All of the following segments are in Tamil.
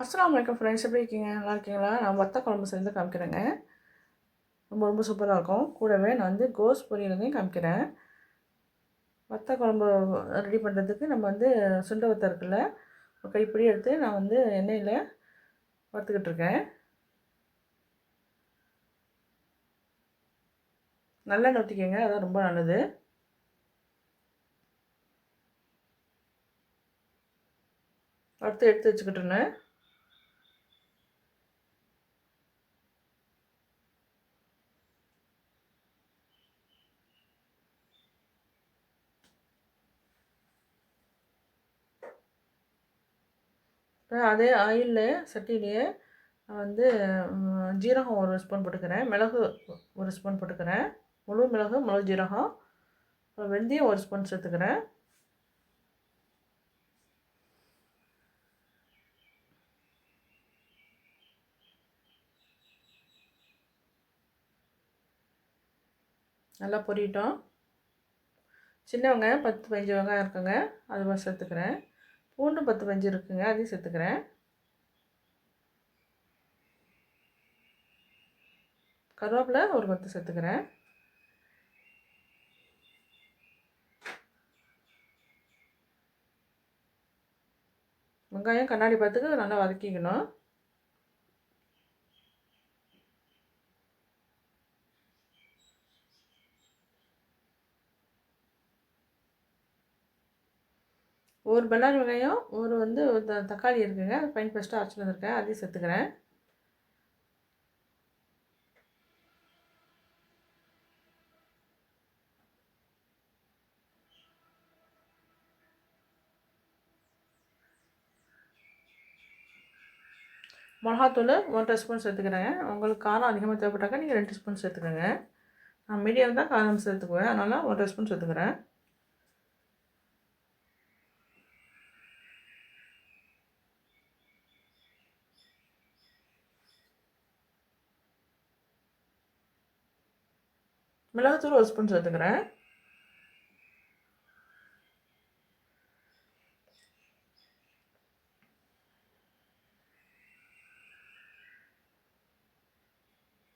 அஸ்லாம் வலைக்கம் ஃப்ரெண்ட்ஸ் எப்படி இருக்கீங்க? நல்லா இருக்கீங்களா? நான் வத்த குழம்பு சேர்ந்து காமிக்கிறேங்க. ரொம்ப ரொம்ப சூப்பராக இருக்கும். கூடவே நான் வந்து கோஸ் பொரியலையும் காமிக்கிறேன். வத்த குழம்பு ரெடி பண்ணுறதுக்கு நம்ம வந்து சுண்ட வத்த இருக்குல்ல ஒரு கைப்பிடி எடுத்து நான் வந்து எண்ணெயில் வறுத்துக்கிட்டு இருக்கேன். நல்லெண்ணெய் ஊற்றிக்கங்க அதான் ரொம்ப நல்லது. வறுத்து எடுத்து வச்சுக்கிட்டுருந்தேன். இப்போ அதே ஆயிலில் சட்டிலேயே நான் வந்து ஜீரகம் ஒரு ஸ்பூன் போட்டுக்கிறேன். மிளகு ஒரு ஸ்பூன் போட்டுக்கிறேன். முழு மிளகு முழு ஜீரகம். வெந்தயம் ஒரு ஸ்பூன் சேர்த்துக்கிறேன். நல்லா பொரியட்டும். சின்னவங்க பத்து பதினஞ்சு வெங்காயம் இருக்குங்க. அது மாதிரி சேர்த்துக்கிறேன். பூண்டு பத்து பஞ்சு இருக்குங்க. அதையும் சேர்த்துக்கிறேன். கருவேப்பிலை ஒரு பத்து சேர்த்துக்கிறேன். வெங்காயம் கண்ணாடி பார்த்துக்கு நல்லா வதக்கிக்கணும். ஒரு பெல்லாரி வெங்காயம் ஒரு வந்து த- தக்காளி இருக்குங்க. அது ஃபைன் ஃபஸ்ட்டாக அரைச்சிட்டு வந்திருக்கேன். அதையும் சேர்த்துக்கிறேன். மிளகாத்தூள் ஒன்றரை ஸ்பூன் சேர்த்துக்கிறேங்க. உங்களுக்கு காரம் அதிகமாக தேவைப்பட்டாக்கா நீங்கள் ரெண்டு ஸ்பூன் சேர்த்துக்கோங்க. நான் மீடியம் தான் காரம் சேர்த்துக்குவேன். அதனால் ஒன்றரை ஸ்பூன் சேர்த்துக்கிறேன். மிளகாத்தூள் ஒரு ஸ்பூன் சேர்த்துக்கிறேன்.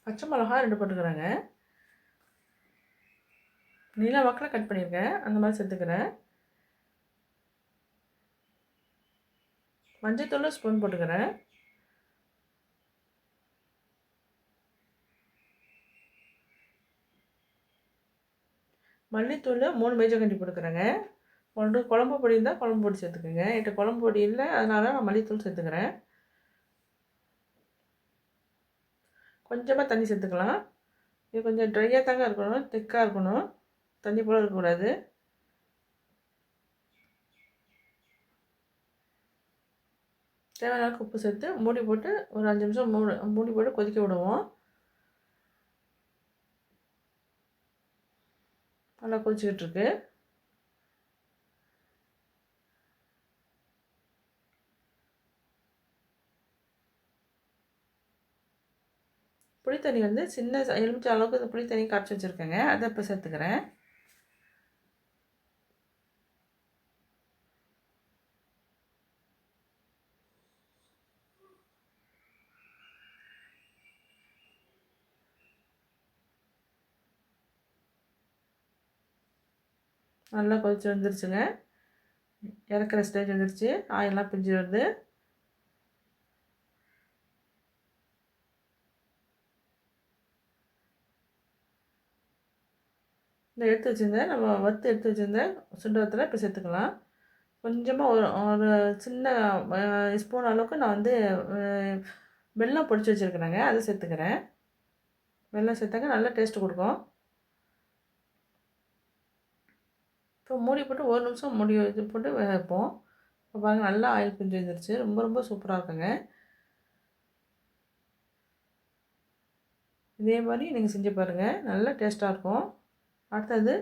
பச்சை மிளகா ரெண்டு போட்டுக்கிறேங்க. நீல வாக்கில் கட் பண்ணியிருக்கேன். அந்த மாதிரி சேர்த்துக்கிறேன். மஞ்சத்தூள் ஸ்பூன் போட்டுக்கிறேன். மல்லித்தூள் மூணு மேஜர் கண்டி போட்டுக்கிறேங்க. ஒன்று குழம்பு பொடி இருந்தால் குழம்பு பொடி சேர்த்துக்கோங்க. என்கிட்ட குழம்பு பொடி இல்லை அதனால் நான் மல்லித்தூள் சேர்த்துக்கிறேன். கொஞ்சமாக தண்ணி சேர்த்துக்கலாம். இது கொஞ்சம் ட்ரையாக தாங்க இருக்கணும் திக்காக இருக்கணும். தண்ணி போல் இருக்கக்கூடாது. தேவையான உப்பு சேர்த்து மூடி போட்டு ஒரு அஞ்சு நிமிஷம் மூடி மூடி போட்டு கொதிக்க விடுவோம். நல்லா கொதிச்சுக்கிட்டு இருக்கு புளித்தண்ணி வந்து சின்ன எலுமிச்ச அளவுக்கு இந்த புளித்தண்ணி கரைச்சி வச்சுருக்கேங்க. அதை இப்போ சேர்த்துக்கிறேன். நல்லா கொதிச்சு வந்துருச்சுங்க. இறக்குற ஸ்டேஜ் வந்துருச்சு. ஆயிலெலாம் பிஞ்சு வருது. இந்த எடுத்து வச்சுருந்தேன் நம்ம வறுத்து எடுத்து வச்சுருந்தேன் சுண்டத்தில் இப்போ சேர்த்துக்கலாம். கொஞ்சமாக ஒரு ஒரு சின்ன ஸ்பூன் அளவுக்கு நான் வந்து வெள்ளம் வெல்லம் பொடிச்சு வச்சுருக்கிறேங்க அதை சேர்த்துக்கிறேன். வெல்லம் சேர்த்தாங்க நல்லா டேஸ்ட்டு கொடுக்கும். இப்போ மூடி போட்டு ஒரு நிமிஷம் மூடி இது போட்டு வேக வைப்போம். இப்போ பாருங்கள் நல்லா ஆயில் பிஞ்சு வந்துருச்சு. ரொம்ப ரொம்ப சூப்பராக இருக்குங்க. இதே மாதிரி நீங்கள் செஞ்சு பாருங்கள் நல்லா டேஸ்ட்டாக இருக்கும். அடுத்தது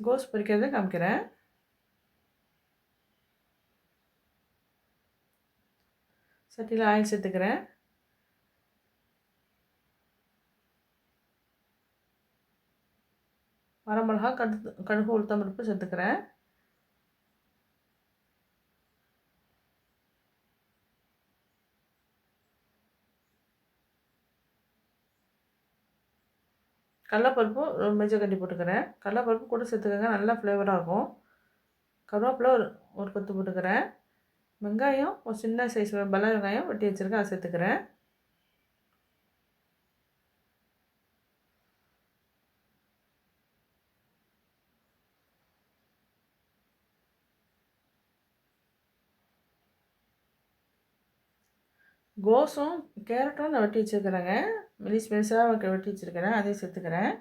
கோஸ் பொரிக்கிறதை காமிக்கிறேன். சட்டியில் ஆயில் சேர்த்துக்கிறேன். வரமிளகா கடு கடுகு உளுத்தம் பருப்பு சேர்த்துக்கிறேன். கடலப்பருப்பு மேஜர் கட்டி போட்டுக்கிறேன். கடலப்பருப்பு கூட சேர்த்துக்கங்க நல்லா ஃப்ளேவராக இருக்கும். கருவேப்பிலை ஒரு ஒரு கொத்து போட்டுக்கிறேன். வெங்காயம் ஒரு சின்ன சைஸ் பல வெங்காயம் வெட்டி வச்சுருக்கேன் அதை சேர்த்துக்கிறேன். கோஸும் கேரட்டும் நான் வெட்டி வச்சுருக்கிறேங்க. மெலிஸ் மெலிசாக வெட்டி வச்சுருக்கிறேன். அதையும் சேர்த்துக்கிறேன்.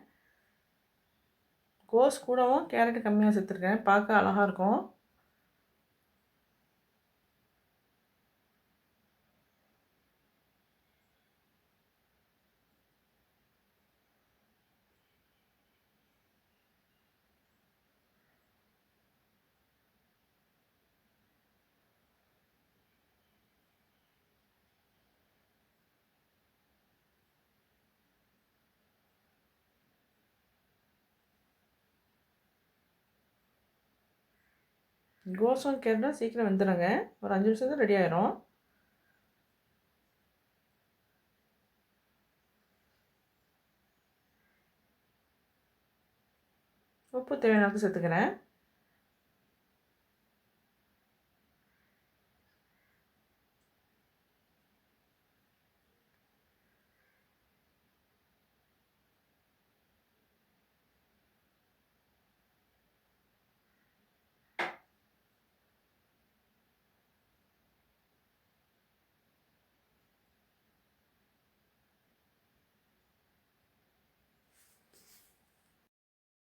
கோஸ் கூடவும் கேரட்டு கம்மியாக சேர்த்துருக்கேன் பார்க்க அழகாக இருக்கும். கோஸும் கேரட்டும் சீக்கிரம் வெந்துடுங்க ஒரு அஞ்சு நிமிஷத்துல ரெடி ஆயிரும். உப்பு தேவையான அளவுக்கு சேர்த்துக்கிறேன்.